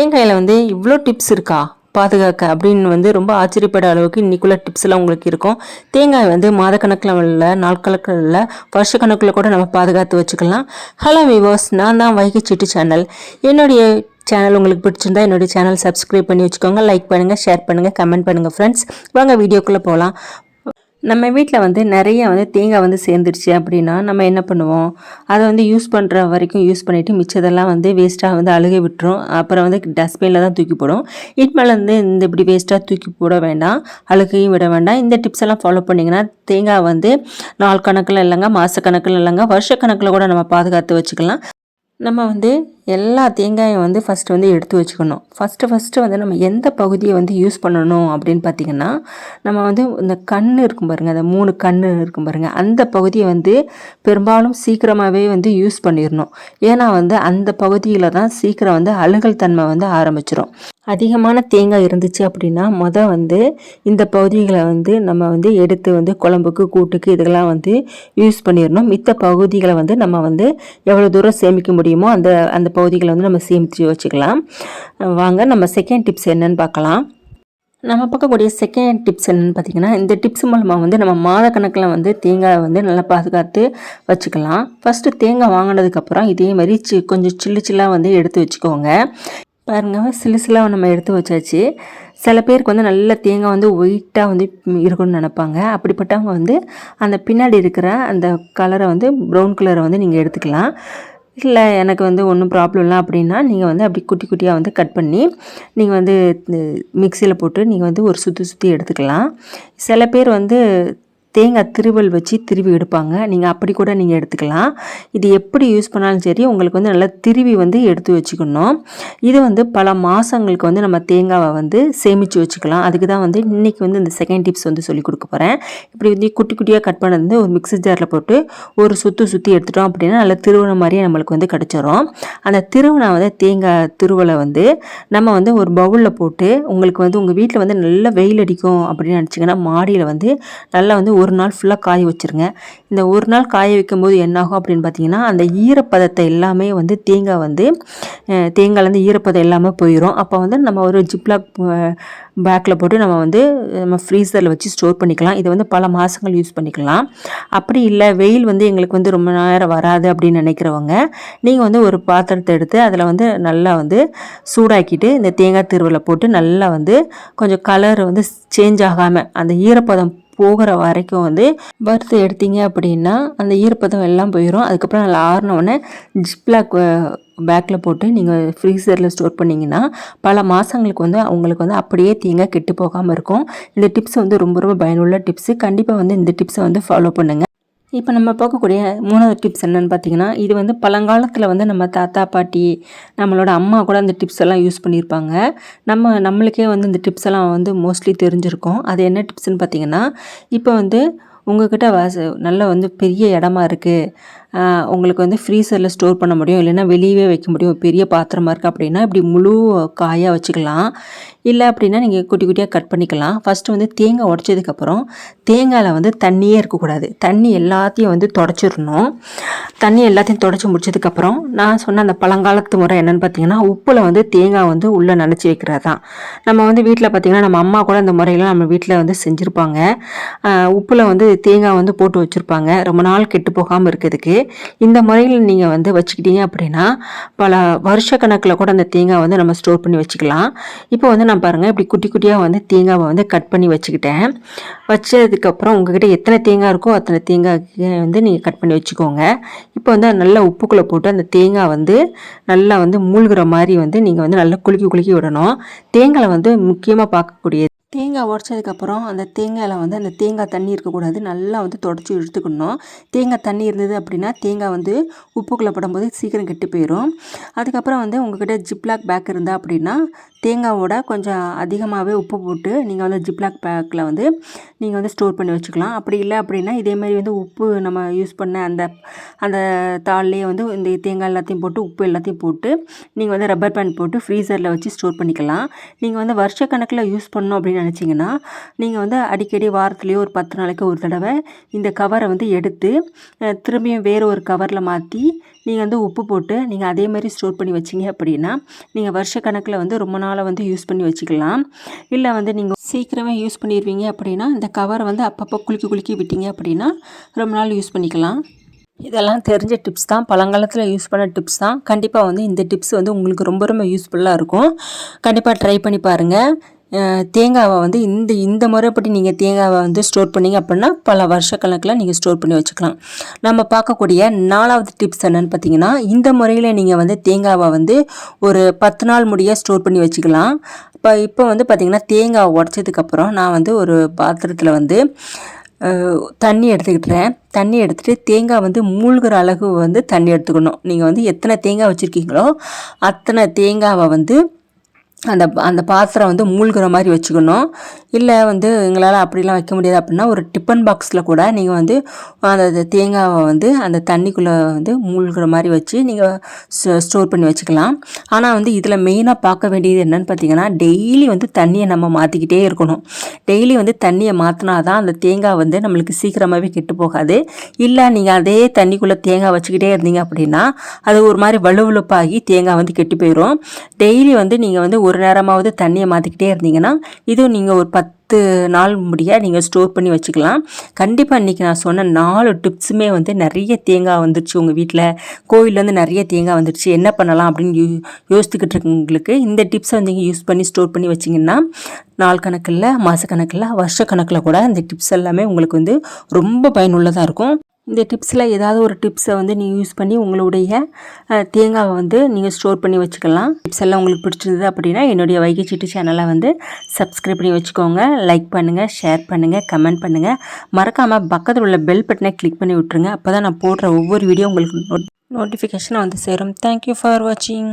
தேங்காயில் வந்து இவ்வளோ டிப்ஸ் இருக்கா? பாதுகாக்க அப்படின்னு வந்து ரொம்ப ஆச்சரியப்பட அளவுக்கு இன்றைக்குள்ள டிப்ஸ்லாம் உங்களுக்கு இருக்கும். தேங்காய் வந்து மாதக்கணக்கில் இல்லை நாட்கணக்கில் உள்ள வருஷ வருஷக்கணக்கில் கூட நம்ம பாதுகாத்து வச்சுக்கலாம். ஹலோ விவோஸ் நான் தான் வைகை சிட்டு சேனல் என்னுடைய சேனல் உங்களுக்கு பிடிச்சிருந்தா என்னுடைய சேனல் சப்ஸ்கிரைப் பண்ணி வச்சுக்கோங்க. லைக் பண்ணுங்கள் ஷேர் பண்ணுங்கள் கமெண்ட் பண்ணுங்கள் ஃப்ரெண்ட்ஸ் வாங்க வீடியோக்குள்ளே போகலாம் நம்ம வீட்டில் வந்து நிறைய வந்து தேங்காய் வந்து சேர்ந்துருச்சு அப்படின்னா நம்ம என்ன பண்ணுவோம்? அதை வந்து யூஸ் பண்ணுற வரைக்கும் யூஸ் பண்ணிவிட்டு மிச்சதெல்லாம் வந்து வேஸ்ட்டாக வந்து அழுகை விட்டுரும். அப்புறம் வந்து டஸ்ட்பினில் தான் தூக்கி போடும். இட்மேல வந்து இந்த இப்படி வேஸ்ட்டாக தூக்கி போட வேண்டாம். அழுகையும் விட வேண்டாம். இந்த டிப்ஸ் எல்லாம் ஃபாலோ பண்ணிங்கன்னா தேங்காய் வந்து நாள் கணக்கில் இல்லைங்க மாத கணக்கில் இல்லைங்க வருஷ கணக்கில் கூட நம்ம பாதுகாத்து வச்சுக்கலாம். நம்ம வந்து எல்லா தேங்காயும் வந்து ஃபஸ்ட்டு வந்து எடுத்து வச்சுக்கணும். ஃபஸ்ட்டு ஃபஸ்ட்டு வந்து நம்ம எந்த பகுதியை வந்து யூஸ் பண்ணணும் அப்படின்னு பார்த்திங்கன்னா நம்ம வந்து இந்த கண் இருக்கும் பாருங்கள் அந்த மூணு கண் இருக்கும் பாருங்கள் அந்த பகுதியை வந்து பெரும்பாலும் சீக்கிரமாகவே வந்து யூஸ் பண்ணிடணும். ஏன்னா வந்து அந்த பகுதியில் தான் சீக்கிரம் வந்து அழுகல் தன்மை வந்து ஆரம்பிச்சிடும் அதிகமான தேங்காய் இருந்துச்சு அப்படின்னா மொதல் வந்து இந்த பகுதிகளை வந்து நம்ம வந்து எடுத்து வந்து குழம்புக்கு கூட்டுக்கு இதெல்லாம் வந்து யூஸ் பண்ணிடணும். மித்த பகுதிகளை வந்து நம்ம வந்து எவ்வளோ தூரம் சேமிக்க முடியுமோ அந்த அந்த பகுதிகளை வந்து நம்ம சேமித்து வச்சுக்கலாம். வாங்க நம்ம செகண்ட் டிப்ஸ் என்னன்னு பார்க்கலாம். நம்ம பார்க்கக்கூடிய செகண்ட் டிப்ஸ் என்னென்னு பார்த்தீங்கன்னா இந்த டிப்ஸ் மூலமாக வந்து நம்ம மாத கணக்கில் வந்து தேங்காய் வந்து நல்லா பாதுகாத்து வச்சுக்கலாம். ஃபஸ்ட்டு தேங்காய் வாங்கினதுக்கப்புறம் இதே மாதிரி சி கொஞ்சம் சில்லு சில்லாக வந்து எடுத்து வச்சுக்கோங்க. பாருங்கள் சில்லு சில்லாக நம்ம எடுத்து வச்சாச்சு. சில பேருக்கு வந்து நல்ல தேங்காய் வந்து ஒயிட்டாக வந்து இருக்கணும்னு நினைப்பாங்க. அப்படிப்பட்டவங்க வந்து அந்த பின்னாடி இருக்கிற அந்த கலரை வந்து ப்ரௌன் கலரை வந்து நீங்கள் எடுத்துக்கலாம். இல்லை எனக்கு வந்து ஒன்றும் ப்ராப்ளம் இல்லை அப்படின்னா நீங்கள் வந்து அப்படி குட்டி குட்டியாக வந்து கட் பண்ணி நீங்கள் வந்து மிக்சியில் போட்டு நீங்கள் வந்து ஒரு சுற்றி சுற்றி எடுத்துக்கலாம். சில பேர் வந்து தேங்காய் திருவல் வச்சு திருவி எடுப்பாங்க. நீங்கள் அப்படி கூட நீங்கள் எடுத்துக்கலாம். இது எப்படி யூஸ் பண்ணாலும் சரி உங்களுக்கு வந்து நல்லா திருவி வந்து எடுத்து வச்சுக்கணும். இது வந்து பல மாதங்களுக்கு வந்து நம்ம தேங்காவை வந்து சேமித்து வச்சுக்கலாம். அதுக்கு தான் வந்து இன்றைக்கி வந்து இந்த செகண்ட் டிப்ஸ் வந்து சொல்லி கொடுக்க போகிறேன் இப்படி வந்து குட்டி குட்டியாக கட் பண்ணது வந்து ஒரு மிக்சி ஜாரில் போட்டு ஒரு சுற்று சுற்றி எடுத்துட்டோம் அப்படின்னா நல்லா திருவண மாதிரியே நம்மளுக்கு வந்து கிடச்சிரும். அந்த திருவனை வந்து தேங்காய் திருவலை வந்து நம்ம வந்து ஒரு பவுலில் போட்டு உங்களுக்கு வந்து உங்கள் வீட்டில் வந்து நல்லா வெயில் அடிக்கும் அப்படின்னு நினச்சிங்கன்னா மாடியில் வந்து நல்லா வந்து ஒரு நாள் ஃபுல்லாக காய வச்சுருங்க. இந்த ஒரு நாள் காய வைக்கும்போது என்னாகும் அப்படின்னு பார்த்தீங்கன்னா அந்த ஈரப்பதத்தை எல்லாமே வந்து தேங்காய் வந்து தேங்காய்லேருந்து ஈரப்பதம் எல்லாமே போயிடும் அப்போ வந்து நம்ம ஒரு ஜிப்லாக் பேக்கில் போட்டு நம்ம வந்து நம்ம ஃப்ரீசரில் வச்சு ஸ்டோர் பண்ணிக்கலாம். இதை வந்து பல மாதங்கள் யூஸ் பண்ணிக்கலாம். அப்படி இல்லை வெயில் வந்து எங்களுக்கு வந்து ரொம்ப நேரம் வராது அப்படின்னு நினைக்கிறவங்க நீங்கள் வந்து ஒரு பாத்திரத்தை எடுத்து அதில் வந்து நல்லா வந்து சூடாக்கிட்டு இந்த தேங்காய் திருவில் போட்டு நல்லா வந்து கொஞ்சம் கலர் வந்து சேஞ்ச் ஆகாமல் அந்த ஈரப்பதம் போகிற வரைக்கும் வந்து வறுத்து எடுத்தீங்க அப்படின்னா அந்த ஈரப்பதம் எல்லாம் போயிடும் அதுக்கப்புறம் நல்லா ஆறினோடனே ஜிப்லாக் பேக்கில் போட்டு நீங்கள் ஃப்ரீசரில் ஸ்டோர் பண்ணிங்கன்னா பல மாதங்களுக்கு வந்து அவங்களுக்கு வந்து அப்படியே தீங்க கெட்டு போகாமல் இருக்கும். இந்த டிப்ஸ் வந்து ரொம்ப ரொம்ப பயனுள்ள டிப்ஸு கண்டிப்பாக வந்து இந்த டிப்ஸை வந்து ஃபாலோ பண்ணுங்கள் இப்போ நம்ம பார்க்கக்கூடிய மூணாவது டிப்ஸ் என்னென்னு பார்த்தீங்கன்னா இது வந்து பழங்காலத்தில் வந்து நம்ம தாத்தா பாட்டி நம்மளோட அம்மா கூட அந்த டிப்ஸ் எல்லாம் யூஸ் பண்ணியிருப்பாங்க நம்ம நம்மளுக்கே வந்து இந்த டிப்ஸ் எல்லாம் வந்து மோஸ்ட்லி தெரிஞ்சிருக்கும். அது என்ன டிப்ஸ்ன்னு பார்த்தீங்கன்னா இப்போ வந்து உங்கள்கிட்ட வாச நல்ல வந்து பெரிய இடமா இருக்குது உங்களுக்கு வந்து ஃப்ரீசரில் ஸ்டோர் பண்ண முடியும். இல்லைன்னா வெளியவே வைக்க முடியும். பெரிய பாத்திரமாக இருக்குது அப்படின்னா இப்படி முழு காயாக வச்சுக்கலாம். இல்லை அப்படின்னா நீங்கள் குட்டி குட்டியாக கட் பண்ணிக்கலாம். ஃபஸ்ட்டு வந்து தேங்காய் உடச்சதுக்கப்புறம் தேங்காயில் வந்து தண்ணியே இருக்கக்கூடாது. தண்ணி எல்லாத்தையும் வந்து தொடச்சிடணும். தண்ணி எல்லாத்தையும் தொடச்சி முடிச்சதுக்கப்புறம் நான் சொன்ன அந்த பழங்காலத்து முறை என்னென்னு பார்த்தீங்கன்னா உப்பில் வந்து தேங்காய் வந்து உள்ளே நினச்சி வைக்கிறது தான் நம்ம வந்து வீட்டில் பார்த்திங்கன்னா நம்ம அம்மா கூட அந்த முறையெல்லாம் நம்ம வீட்டில் வந்து செஞ்சுருப்பாங்க. உப்பில் வந்து தேங்காய் வந்து போட்டு வச்சுருப்பாங்க. ரொம்ப நாள் கெட்டு போகாமல் இருக்கிறதுக்கு. இந்த முறையில் நீங்கள் வந்து வச்சுக்கிட்டீங்க அப்படின்னா பல வருஷ கணக்கில் கூட அந்த தேங்காய் வந்து நம்ம ஸ்டோர் பண்ணி வச்சுக்கலாம். இப்போ வந்து நான் பாருங்கள் இப்படி குட்டி குட்டியாக வந்து தேங்காவை வந்து கட் பண்ணி வச்சுக்கிட்டேன். வச்சதுக்கப்புறம் உங்ககிட்ட எத்தனை தேங்காய் இருக்கோ அத்தனை தேங்காய் வந்து நீங்கள் கட் பண்ணி வச்சுக்கோங்க. இப்போ வந்து நல்லா உப்புக்குள்ளே போட்டு அந்த தேங்காய் வந்து நல்லா வந்து மூழ்கிற மாதிரி வந்து நீங்கள் வந்து நல்லா குலுக்கி குலுக்கி விடணும். தேங்காய் வந்து முக்கியமாக பார்க்கக்கூடிய தேங்காய் உடச்சதுக்கப்புறம் அந்த தேங்காயில் வந்து அந்த தேங்காய் தண்ணி இருக்கக்கூடாது. நல்லா வந்து தொடச்சி எடுத்துக்கணும் தேங்காய் தண்ணி இருந்தது அப்படின்னா தேங்காய் வந்து உப்புக்குள்ளே படும்போது சீக்கிரம் கெட்டு போயிடும் அதுக்கப்புறம் வந்து உங்கள்கிட்ட ஜிப்லாக் பேக் இருந்தால் அப்படின்னா தேங்காவோட கொஞ்சம் அதிகமாகவே உப்பு போட்டு நீங்கள் வந்து ஜிப்லாக் பேக்கில் வந்து நீங்கள் வந்து ஸ்டோர் பண்ணி வச்சுக்கலாம். அப்படி இல்லை அப்படின்னா இதேமாதிரி வந்து உப்பு நம்ம யூஸ் பண்ண அந்த அந்த தாள்லேயே வந்து இந்த தேங்காய் எல்லாத்தையும் போட்டு உப்பு எல்லாத்தையும் போட்டு நீங்கள் வந்து ரப்பர் பேண்ட் போட்டு ஃப்ரீசரில் வச்சு ஸ்டோர் பண்ணிக்கலாம். நீங்கள் வந்து வருஷ கணக்கில் யூஸ் பண்ணணும் அப்படின்னு நினச்சிங்கன்னா நீங்கள் வந்து அடிக்கடி வாரத்துலேயோ ஒரு பத்து நாளைக்கு ஒரு தடவை இந்த கவரை வந்து எடுத்து திரும்பியும் வேறு ஒரு கவரில் மாற்றி நீங்கள் வந்து உப்பு போட்டு நீங்கள் அதே மாதிரி ஸ்டோர் பண்ணி வச்சிங்க அப்படின்னா நீங்கள் வருஷ கணக்கில் வந்து ரொம்ப நாள் நாளை வந்து யூஸ் பண்ணி வச்சுக்கலாம். இல்லை வந்து நீங்கள் சீக்கிரமே யூஸ் பண்ணிடுவீங்க அப்படின்னா இந்த கவரை வந்து அப்பப்போ குலுக்கி குலுக்கி விட்டீங்க அப்படின்னா ரொம்ப நாள் யூஸ் பண்ணிக்கலாம். இதெல்லாம் தெரிஞ்ச டிப்ஸ் தான். பழங்காலத்தில் யூஸ் பண்ண டிப்ஸ் தான். கண்டிப்பாக வந்து இந்த டிப்ஸ் வந்து உங்களுக்கு ரொம்ப ரொம்ப யூஸ்ஃபுல்லாக இருக்கும். கண்டிப்பாக ட்ரை பண்ணி பாருங்கள் தேங்காவை வந்து இந்த இந்த முறைப்படி நீங்கள் தேங்காவை வந்து ஸ்டோர் பண்ணீங்க அப்படின்னா பல வருஷக்கணக்கில் நீங்கள் ஸ்டோர் பண்ணி வச்சுக்கலாம். நம்ம பார்க்கக்கூடிய நாலாவது டிப்ஸ் என்னன்னு பார்த்தீங்கன்னா இந்த முறையில் நீங்கள் வந்து தேங்காவை வந்து ஒரு பத்து நாள் முடிய ஸ்டோர் பண்ணி வச்சுக்கலாம். இப்போ இப்போ வந்து பார்த்திங்கன்னா தேங்காவை உடச்சதுக்கப்புறம் நான் வந்து ஒரு பாத்திரத்தில் வந்து தண்ணி எடுத்துக்கிட்டுறேன். தண்ணி எடுத்துகிட்டு தேங்காய் வந்து மூழ்கிற அளவு வந்து தண்ணி எடுத்துக்கணும். நீங்கள் வந்து எத்தனை தேங்காய் வச்சுருக்கீங்களோ அத்தனை தேங்காவை வந்து அந்த அந்த பாத்திரம் வந்து மூழ்கிற மாதிரி வச்சுக்கணும். இல்லை வந்து எங்களால் அப்படிலாம் வைக்க முடியாது அப்படின்னா ஒரு டிஃபன் பாக்ஸில் கூட நீங்கள் வந்து அந்த தேங்காவை வந்து அந்த தண்ணிக்குள்ளே வந்து மூழ்கிற மாதிரி வச்சு நீங்கள் ஸ்டோர் பண்ணி வச்சுக்கலாம். ஆனால் வந்து இதில் மெயினாக பார்க்க வேண்டியது என்னன்னு பார்த்தீங்கன்னா டெய்லி வந்து தண்ணியை நம்ம மாற்றிக்கிட்டே இருக்கணும். டெய்லி வந்து தண்ணியை மாற்றினா தான் அந்த தேங்காய் வந்து நம்மளுக்கு சீக்கிரமாகவே கெட்டு போகாது. இல்லை நீங்கள் அதே தண்ணிக்குள்ளே தேங்காய் வச்சுக்கிட்டே இருந்தீங்க அப்படின்னா அது ஒரு மாதிரி வலுவலுப்பாகி தேங்காய் வந்து கெட்டு போயிடும் டெய்லி வந்து நீங்கள் வந்து ஒரு நேரமாவது தண்ணியை மாற்றிக்கிட்டே இருந்தீங்கன்னா இதுவும் நீங்கள் ஒரு பத்து நாள் முடிய நீங்கள் ஸ்டோர் பண்ணி வச்சுக்கலாம். கண்டிப்பாக இன்றைக்கி நான் சொன்ன நாலு டிப்ஸுமே வந்து நிறைய தேங்காய் வந்துருச்சு உங்கள் வீட்டில் கோவிலேருந்து நிறைய தேங்காய் வந்துருச்சு. என்ன பண்ணலாம் அப்படின்னு யோ யோசித்துக்கிட்டு இருக்கவங்களுக்கு இந்த டிப்ஸை வந்து நீங்கள் யூஸ் பண்ணி ஸ்டோர் பண்ணி வச்சிங்கன்னா நாள் கணக்கில் மாதக்கணக்கில் வருஷக்கணக்கில் கூட இந்த டிப்ஸ் எல்லாமே உங்களுக்கு வந்து ரொம்ப பயனுள்ளதாக இருக்கும். இந்த டிப்ஸில் ஏதாவது ஒரு டிப்ஸை வந்து நீங்கள் யூஸ் பண்ணி உங்களுடைய தேங்காவை வந்து நீங்கள் ஸ்டோர் பண்ணி வச்சுக்கலாம். டிப்ஸ் எல்லாம் உங்களுக்கு பிடிச்சிருந்தது அப்படின்னா என்னுடைய வைகை சீட்டு சேனலை வந்து சப்ஸ்கிரைப் பண்ணி வச்சுக்கோங்க. லைக் பண்ணுங்கள் ஷேர் பண்ணுங்கள் கமெண்ட் பண்ணுங்கள் மறக்காமல் பக்கத்தில் உள்ள பெல் பட்டனை கிளிக் பண்ணி விட்ருங்க அப்போ தான் நான் போடுற ஒவ்வொரு வீடியோ உங்களுக்கு நோட்டிஃபிகேஷனை வந்து சேரும். தேங்க்யூ ஃபார் வாட்சிங்